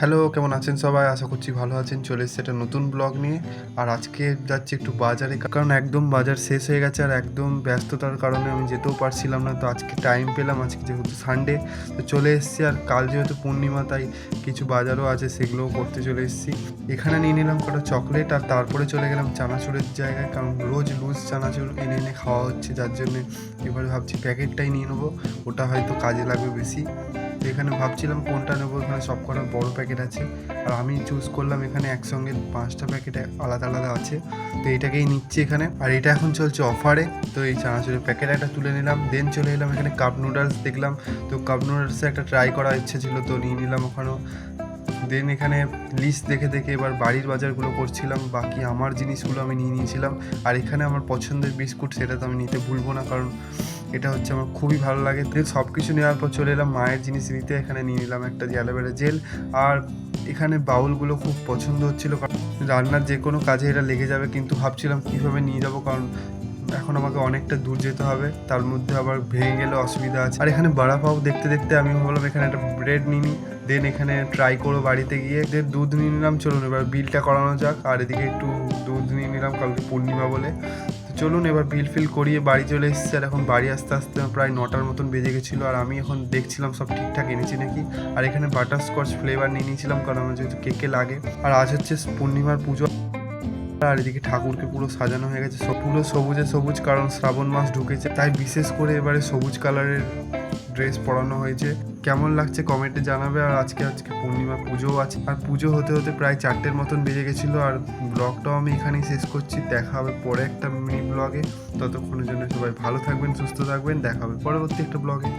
Hello, কেমন আছেন সবাই? আশা করছি ভালো আছেন। চলে এসেছে একটা নতুন ব্লগ নিয়ে। আর আজকে যাচ্ছি একটু বাজারে, কারণ একদম বাজার শেষ হয়ে গেছে আর একদম ব্যস্ততার কারণে আমি যেতেও পারছিলাম না। তো আজকে টাইম পেলাম, আজকে যেহেতু সানডে তো চলে এসেছি। আর কাল যেহেতু পূর্ণিমা, তাই কিছু বাজারও আছে, সেগুলোও করতে চলে এসেছি। এখানে নিয়ে নিলাম কটা চকলেট আর তারপরে চলে গেলাম চানাচুরের জায়গায়, কারণ রোজ লুজ চানাচুর এনে এনে খাওয়া হচ্ছে। যার জন্যে এবারে ভাবছি প্যাকেটটাই নিয়ে নেব। ওটা হয়তো কাজে লাগবে বেশি। এখানে ভাবছিলাম কোনটা নেব, এখানে সব কটা বড় প্যাকেট আছে। আর আমি চুজ করলাম এখানে একসঙ্গে পাঁচটা প্যাকেট আলাদা আলাদা আছে। তো এটাকেই নিচ্ছি এখানে। আর এটা এখন চলছে অফারে তো এই চানাচুরের প্যাকেট একটা তুলে নিলাম। দেন চলে এলাম এখানে কাপ নুডলস দেখলাম। তো কাপ নুডলসে একটা ট্রাই করার ইচ্ছে ছিল, তো নিয়ে নিলাম ওখানেও। দেন এখানে লিস্ট দেখে দেখে এবার বাড়ির বাজারগুলো করছিলাম। বাকি আমার জিনিসগুলো আমি নিয়ে নিয়েছিলাম। আর এখানে আমার পছন্দের বিস্কুট সেটা তো আমি নিতে ভুলবো না, কারণ এটা হচ্ছে আমার খুবই ভালো লাগে। তো সব কিছু নেওয়ার পর চলে এলাম, মায়ের জিনিস নিতে। এখানে নিয়ে নিলাম একটা অ্যালোভেরা জেল আর এখানে বাউলগুলো খুব পছন্দ হচ্ছিল, কারণ রান্নার যে কোনো কাজে এটা লেগে যাবে। কিন্তু ভাবছিলাম কীভাবে নিয়ে যাব, কারণ এখন আমাকে অনেকটা দূর যেতে হবে, তার মধ্যে আবার ভেঙে গেলে অসুবিধা আছে। আর এখানে বাড়া পাও দেখতে দেখতে আমি ভাবলাম এখানে একটা ব্রেড নিই দেন এখানে ট্রাই করো বাড়িতে গিয়ে। দেন দুধ নিয়ে নিলাম, চলুন এবার বিলটা করানো যাক। আর এদিকে একটু দুধ নিয়ে নিলাম, কালকে পূর্ণিমা বলে। চলুন এবার বিল ফিল করিয়ে বাড়ি চলে এসেছি। আর এখন বাড়ি আসতে আসতে প্রায় নটার মতন বেজে গেছিল, আর আমি এখন দেখছিলাম সব ঠিকঠাক এনেছি নাকি। আর এখানে বাটার স্কচ ফ্লেভার নিয়ে নিয়েছিলাম, কারণ আমার যেহেতু কেকে লাগে। আর আজ হচ্ছে পূর্ণিমার পুজো। আর এদিকে ঠাকুরকে পুরো সাজানো হয়ে গেছে। পুরো সবুজে সবুজ, কারণ শ্রাবণ মাস ঢুকেছে। তাই বিশেষ করে এবারে সবুজ কালারের ড্রেস পরানো হয়েছে। কেমন লাগছে কমেন্টে জানাবে। আর আজকে আজকে পূর্ণিমা পুজোও আছে। আর পুজো হতে হতে প্রায় চারটের মতন বেজে গেছিল। আর ব্লগটাও আমি এখানেই শেষ করছি। দেখা হবে পরে একটা মিনি ব্লগে ততক্ষণের জন্য সবাই ভালো থাকবেন, সুস্থ থাকবেন। দেখা হবে পরবর্তী একটা ব্লগে